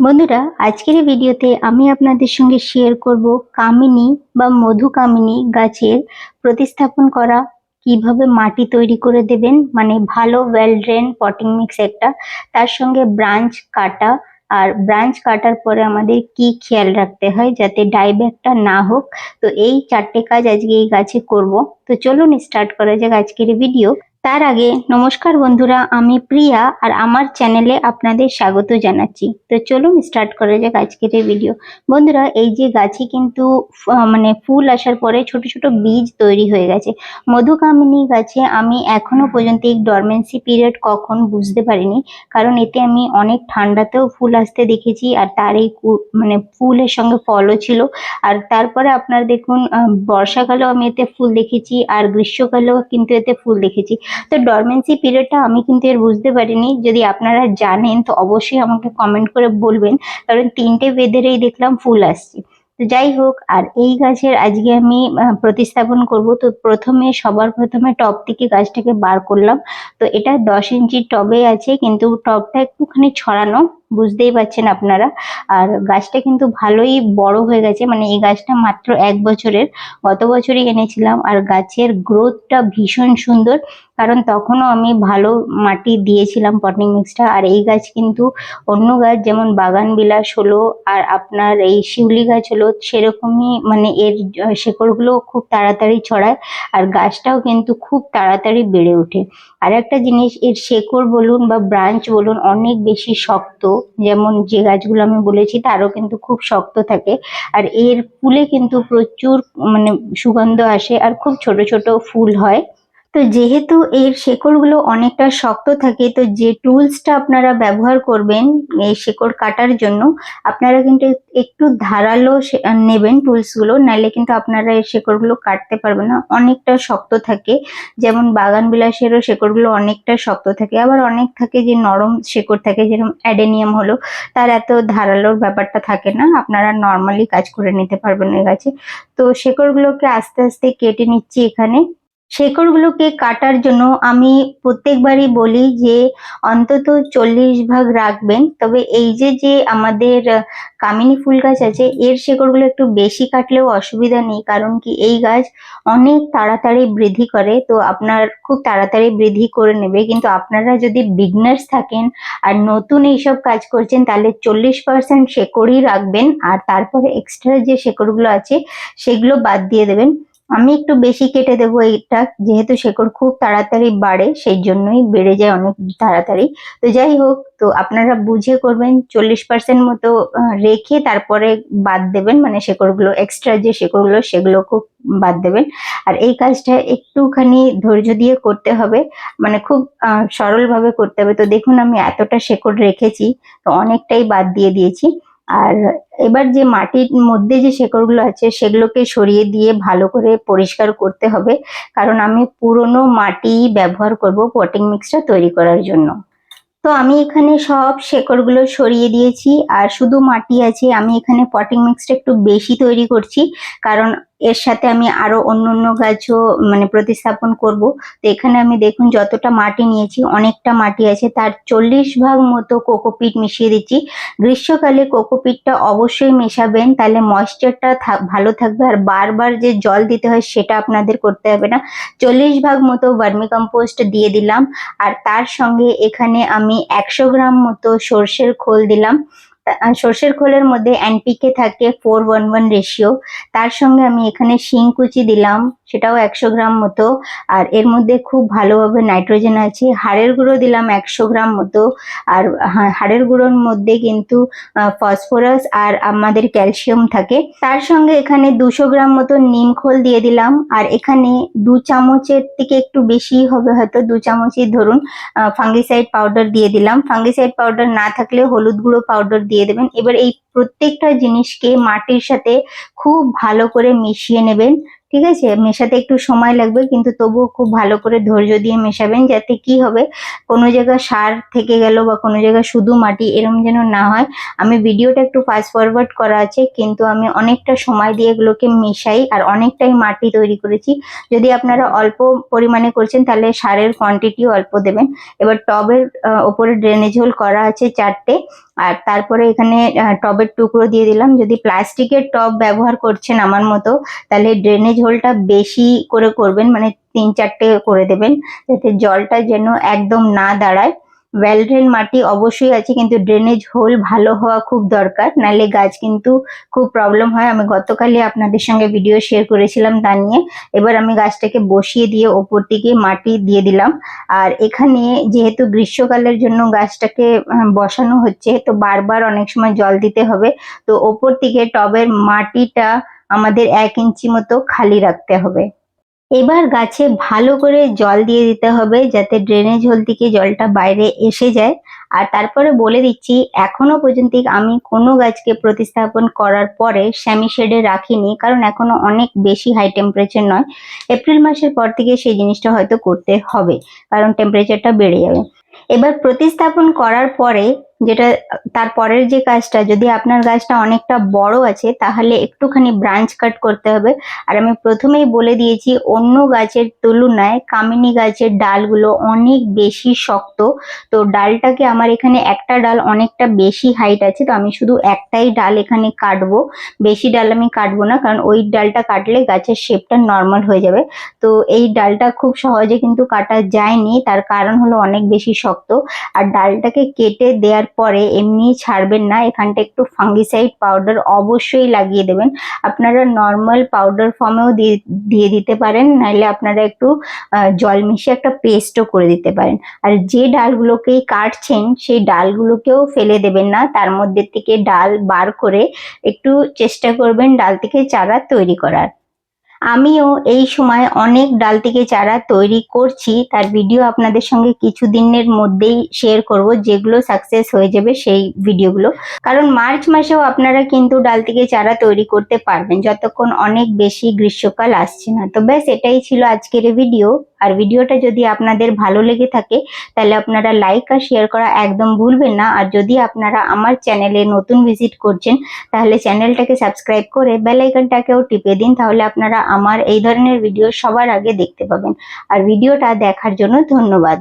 বন্ধুরা, আজকের এই ভিডিওতে আমি আপনাদের সঙ্গে শেয়ার করব কামিনী বা মধু কামিনী গাছের প্রতিস্থাপন করা, কীভাবে মাটি তৈরি করে দেবেন মানে ভালো ওয়েল ড্রেন পটিং মিক্স একটা, তার সঙ্গে ব্রাঞ্চ কাটা, আর ব্রাঞ্চ কাটার পরে আমাদের কি খেয়াল রাখতে হয় যাতে ডাইব্যাকটা না হোক। তো এই চারটে কাজ আজকে এই গাছে করব। তো চলুন স্টার্ট করা যাক আজকের ভিডিও তার আগে নমস্কার বন্ধুরা, আমি প্রিয়া আর আমার চ্যানেলে আপনাদের স্বাগত জানাচ্ছি। তো চলুন স্টার্ট করা যাক আজকের এই ভিডিও বন্ধুরা, এই যে গাছে কিন্তু মানে ফুল আসার পরে ছোট ছোট বীজ তৈরি হয়ে গেছে। মধুকামিনী গাছে আমি এখনও পর্যন্ত এই ডরমেন্সি পিরিয়ড কখন বুঝতে পারিনি, কারণ এতে আমি অনেক ঠান্ডাতেও ফুল আসতে দেখেছি আর তার এই মানে ফুলের সঙ্গে ফলও ছিল। আর তারপরে আপনার দেখুন বর্ষাকালেও আমি এতে ফুল দেখেছি আর গ্রীষ্মকালেও কিন্তু এতে ফুল দেখেছি। তো ডরমেন্সি পিরিয়ডটা আমি কিন্তু এর বুঝতে পারিনি। যদি আপনারা জানেন, তো অবশ্যই আমাকে কমেন্ট করে বলবেন। কারণ তিনটে বেদেরই দেখলাম ফুল আসছে। তো যাই হোক, আর এই গাছের আজকে আমি প্রতিস্থাপন করব। তো প্রথমে, সবার প্রথমে টপ থেকে গাছটাকে বার করলাম। তো এটা দশ ইঞ্চি টবে আছে, কিন্তু টপটা একটুখানি ছড়ানো। বুঝতেই পারছেন আপনারা। আর গাছটা কিন্তু ভালোই বড় হয়ে গেছে মানে এই গাছটা মাত্র এক বছরের। গত বছরই এনেছিলাম আর গাছের গ্রোথটা ভীষণ সুন্দর। কারণ তখনও আমি ভালো মাটি দিয়েছিলাম পটিং মিক্সটা আর এই গাছ কিন্তু অন্য গাছ যেমন বাগান বিলাস হলো আর আপনার এই শিউলি গাছ হলো, সেরকমই মানে এর শেকড়গুলো খুব তাড়াতাড়ি ছড়ায় আর গাছটাও কিন্তু খুব তাড়াতাড়ি বেড়ে ওঠে। আর একটা জিনিস, এর শেকড় বলুন বা ব্রাঞ্চ বলুন অনেক বেশি শক্ত যেমন যে গাছগুলো আমি বলেছি, তারও কিন্তু খুব শক্ত থাকে। আর এর ফুলে কিন্তু প্রচুর মানে সুগন্ধ আসে, আর খুব ছোট ছোট ফুল হয়। তো যেহেতু এর শেকড়গুলো অনেকটা শক্ত থাকে, তো যে টুলসটা আপনারা ব্যবহার করবেন এই শেকড় কাটার জন্য, আপনারা কিন্তু একটু ধারালো নেবেন টুলসগুলো, নাহলে কিন্তু আপনারা এই শেকড়গুলো কাটতে পারবেন না। অনেকটা শক্ত থাকে, যেমন বাগান বিলাসেরও শেকড়গুলো অনেকটা শক্ত থাকে। আবার অনেক থাকে যে নরম শেকড় থাকে, যেরকম অ্যাডেনিয়াম হলো, তার এত ধারালোর ব্যাপারটা থাকে না, আপনারা নর্মালি কাজ করে নিতে পারবেন এই গাছে। তো শেকড়গুলোকে আস্তে আস্তে কেটে নিচ্ছি এখানে। শেকড়গুলোকে কাটার জন্য আমি প্রত্যেকবারই বলি যে অন্তত চল্লিশ ভাগ রাখবেন। তবে এই যে যে আমাদের কামিনী ফুল গাছ আছে, এর শেকড়গুলো একটু বেশি কাটলেও অসুবিধা নেই, কারণ কি এই গাছ অনেক তাড়াতাড়ি বৃদ্ধি করে। তো আপনার খুব তাড়াতাড়ি বৃদ্ধি করে নেবে। কিন্তু আপনারা যদি বিগনার্স থাকেন আর নতুন এইসব কাজ করছেন, তাহলে চল্লিশ পার্সেন্ট শেকড়ই রাখবেন। আর তারপরে এক্সট্রা যে শেকড়গুলো আছে, সেগুলো বাদ দিয়ে দেবেন। আমি একটু বেশি কেটে দেবো এইটা, যেহেতু শেকড় খুব তাড়াতাড়ি বাড়ে, সেই জন্যই বেড়ে যায় অনেক তাড়াতাড়ি। তো যাই হোক, তো আপনারা বুঝে করবেন, চল্লিশ পার্সেন্ট মতো রেখে তারপরে বাদ দেবেন মানে শেকড়গুলো এক্সট্রা যে শেকড়গুলো, সেগুলো খুব বাদ দেবেন। আর এই কাজটা একটুখানি ধৈর্য দিয়ে করতে হবে মানে খুব সরলভাবে করতে হবে। তো দেখুন, আমি এতটা শেকড় রেখেছি, তো অনেকটাই বাদ দিয়ে দিয়েছি। আর এবার যে মাটির মধ্যে যে শেকড়গুলো আছে, সেগুলোকে সরিয়ে দিয়ে ভালো করে পরিষ্কার করতে হবে। কারণ আমি পুরনো মাটি ব্যবহার করব পটিং মিক্সটা তৈরি করার জন্য। তো আমি এখানে সব শেকড়গুলো সরিয়ে দিয়েছি। আর শুধু মাটি আছে, আমি এখানে পটিং মিক্সটা একটু বেশি তৈরি করছি। কারণ এর সাথে আমি আরও অন্য অন্য গাছও মানে প্রতিস্থাপন করব। তো এখানে আমি দেখুন যতটা মাটি নিয়েছি, অনেকটা মাটি আছে। তার চল্লিশ ভাগ মতো কোকোপিট মিশিয়ে দিচ্ছি। গ্রীষ্মকালে কোকোপিটটা অবশ্যই মেশাবেন, তাহলে ময়েশ্চারটা ভালো থাকবে। আর বারবার যে জল দিতে হয় সেটা আপনাদের করতে হবে না। চল্লিশ ভাগ মতো ভার্মি কম্পোস্ট দিয়ে দিলাম। আর তার সঙ্গে এখানে আমি একশো গ্রাম মতো সর্ষের খোল দিলাম। সর্ষের খোলের মধ্যে এনপিকে থাকে ফোর ওয়ান ওয়ান রেশিও তার সঙ্গে আমি এখানে শিংকুচি দিলাম, সেটাও একশো গ্রাম মতো। আর এর মধ্যে খুব ভালোভাবে নাইট্রোজেন আছে। হাড়ের গুঁড়ো দিলাম একশো গ্রাম মতো। আর হাড়ের গুঁড়োর মধ্যে কিন্তু ফসফরাস আর আমাদের ক্যালসিয়াম থাকে। তার সঙ্গে এখানে দুশো গ্রাম মতো নিম খোল দিয়ে দিলাম। আর এখানে দু চামচের থেকে একটু বেশি হবে হয়তো, দু চামচই ধরুন ফাঙ্গিসাইড পাউডার দিয়ে দিলাম। ফাঙ্গিসাইড পাউডার না থাকলে হলুদ গুঁড়ো পাউডার দিয়ে দেবেন। এবার এই প্রত্যেকটা জিনিসকে মাটির সাথে খুব ভালো করে মিশিয়ে নেবেন। ঠিক আছে? মেশাতে একটু সময় লাগবে, কিন্তু তবুও খুব ভালো করে ধৈর্য দিয়ে মেশাবেন যাতে কি হবে? কোনো জায়গায় সার থেকে গেল বা কোনো জায়গায় শুধু মাটি এরম যেন না হয়। আমি ভিডিওটা একটু ফাস্ট ফরওয়ার্ড করা আছে, কিন্তু আমি অনেকটা সময় দিয়ে এগুলোকে মেশাই আর অনেকটাই মাটি তৈরি করেছি। যদি আপনারা অল্প পরিমাণে করছেন, তাহলে সারের কোয়ান্টিটিও অল্প দেবেন। এবার টবের ওপরে ড্রেনেজ হোল করা আছে চারটে। আর তারপরে এখানে টবের টুকরো দিয়ে দিলাম। যদি প্লাস্টিকের টব ব্যবহার করছেন আমার মতো, তাহলে ড্রেনেজ হোলটা বেশি করে করবেন মানে তিন চারটে করে দেবেন, যাতে জলটা যেন একদম না দাঁড়ায়। ওয়েল ড্রেন মাটি অবশ্যই আছে, কিন্তু ড্রেনেজ হোল ভালো হওয়া খুব দরকার, নাহলে গাছ কিন্তু খুব প্রবলেম হয়। আমি গতকালই আপনাদের সঙ্গে ভিডিও শেয়ার করেছিলাম তা নিয়ে। এবার আমি গাছটাকে বসিয়ে দিয়ে ওপর দিকে মাটি দিয়ে দিলাম। আর এখানে যেহেতু গ্রীষ্মকালের জন্য গাছটাকে বসানো হচ্ছে, তো বারবার অনেক সময় জল দিতে হবে। তো ওপর থেকে টবের মাটিটা আমাদের এক ইঞ্চি মতো খালি রাখতে হবে। এবার গাছে ভালো করে জল দিয়ে দিতে হবে যাতে ড্রেনেজ হোল থেকে জলটা বাইরে এসে যায়। আর তারপরে বলে দিচ্ছি, এখনও পর্যন্ত আমি কোনো গাছকে প্রতিস্থাপন করার পরে স্যামি শেডে রাখিনি, কারণ এখনও অনেক বেশি হাই টেম্পারেচার নয়। এপ্রিল মাসের পর থেকে সেই জিনিসটা হয়তো করতে হবে, কারণ টেম্পারেচারটা বেড়ে যাবে। এবার প্রতিস্থাপন করার পরে যেটা তারপরের যে কাজটা, যদি আপনার গাছটা অনেকটা বড় আছে, তাহলে একটুখানি ব্রাঞ্চ কাট করতে হবে। আর আমি প্রথমেই বলে দিয়েছি, অন্য গাছের তুলনায় কামিনী গাছের ডালগুলো অনেক বেশি শক্ত। তো ডালটাকে আমার এখানে একটা ডাল অনেকটা বেশি হাইট আছে, তো আমি শুধু একটাই ডাল এখানে কাটবো। বেশি ডাল আমি কাটবো না, কারণ ওই ডালটা কাটলে গাছের শেপটা নর্মাল হয়ে যাবে। তো এই ডালটা খুব সহজে কিন্তু কাটা যায়নি, তার কারণ হলো অনেক বেশি শক্ত। আর ডালটাকে কেটে দেওয়ার পরে এমনি ছাড়বেন না। এখানটা একটু ফাঙ্গিসাইড পাউডার অবশ্যই লাগিয়ে দেবেন। আপনারা নর্মাল পাউডার ফর্মেও দিয়ে দিতে পারেন। নাহলে আপনারা একটু জল মিশিয়ে একটা পেস্টও করে দিতে পারেন। আর যে ডালগুলোকেই কাটছেন, সেই ডালগুলোকেও ফেলে দেবেন না। তার মধ্যে থেকে ডাল বার করে একটু চেষ্টা করবেন ডাল থেকে চারা তৈরি করার। আমিও এই সময় অনেক ডাল থেকে চারা তৈরি করছি। তার ভিডিও আপনাদের সঙ্গে কিছুদিনের মধ্যেই শেয়ার করব, যেগুলো সাকসেস হয়ে যাবে সেই ভিডিওগুলো কারণ মার্চ মাসেও আপনারা কিন্তু ডাল থেকে চারা তৈরি করতে পারবেন, যতক্ষণ অনেক বেশি গ্রীষ্মকাল আসছে না। তো ব্যাস, এটাই ছিল আজকের ভিডিও আর ভিডিওটা যদি আপনাদের ভালো লেগে থাকে, তাহলে আপনারা লাইক আর শেয়ার করা একদম ভুলবেন না। আর যদি আপনারা আমার চ্যানেলে নতুন ভিজিট করছেন, তাহলে চ্যানেলটাকে সাবস্ক্রাইব করে বেল আইকনটাকেও টিপে দিন। তাহলে আপনারা আমার এই ধরনের ভিডিও সবার আগে দেখতে পাবেন। আর ভিডিওটা দেখার জন্য ধন্যবাদ।